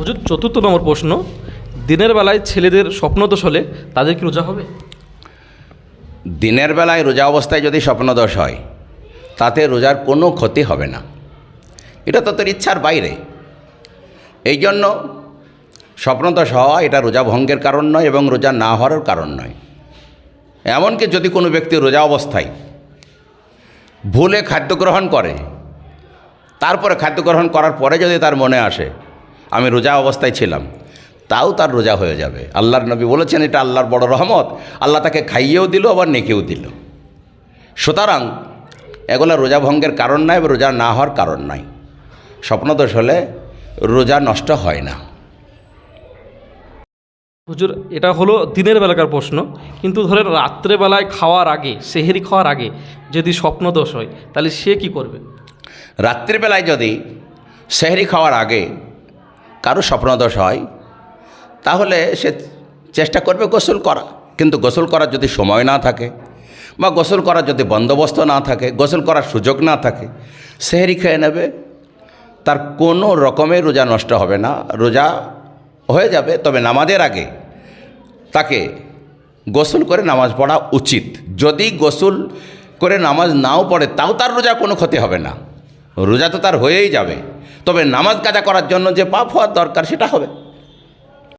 হুজুর, চতুর্থ নম্বর প্রশ্ন, দিনের বেলায় ছেলেদের স্বপ্নদোষ হলে তাদের কি রোজা হবে? দিনের বেলায় রোজা অবস্থায় যদি স্বপ্নদোষ হয়, তাতে রোজার কোনো ক্ষতি হবে না। এটা তো তোর ইচ্ছার বাইরে। এই জন্য স্বপ্নদোষ হওয়া এটা রোজা ভঙ্গের কারণ নয় এবং রোজা না হওয়ার কারণ নয়। এমনকি যদি কোনো ব্যক্তি রোজা অবস্থায় ভুলে খাদ্য গ্রহণ করে, তারপরে খাদ্য গ্রহণ করার পরে যদি তার মনে আসে আমি রোজা অবস্থায় ছিলাম। তাও তার রোজা হয়ে যাবে। আল্লাহর নবী বলেছেন এটা আল্লাহর বড় রহমত। আল্লাহ তাকে খাইয়েও দিল আবার নেকেও দিল। সুতরাং এগুলো রোজা ভঙ্গের কারণ নয় বা রোজা না হওয়ার কারণ নয় স্বপ্নদোষ হলে রোজা নষ্ট হয় না। হুজুর এটা হলো দিনের বেলাকার প্রশ্ন। কিন্তু ধরেন রাত্রেবেলায় খাওয়ার আগে সেহেরি খাওয়ার আগে যদি স্বপ্নদোষ হয় তাহলে সে কি করবে? রাত্রিবেলায় যদি সেহরি খাওয়ার আগে কারও স্বপ্নদোষ হয়, তাহলে সে চেষ্টা করবে গোসল করা। কিন্তু গোসল করার যদি সময় না থাকে বা গোসল করার যদি বন্দোবস্ত না থাকে, গোসল করার সুযোগ না থাকে, সেহরি খেয়ে নেবে, তার কোনো রকমের রোজা নষ্ট হবে না। রোজা হয়ে যাবে, তবে নামাজের আগে তাকে গোসল করে নামাজ পড়া উচিত। যদি গোসল করে নামাজ নাও পড়ে, তাও তার রোজা কোনো ক্ষতি হবে না। রোজা তো তার হয়েই যাবে। তবে নামাজ কাজা করার জন্য যে পাপ হওয়ার দরকার সেটা হবে।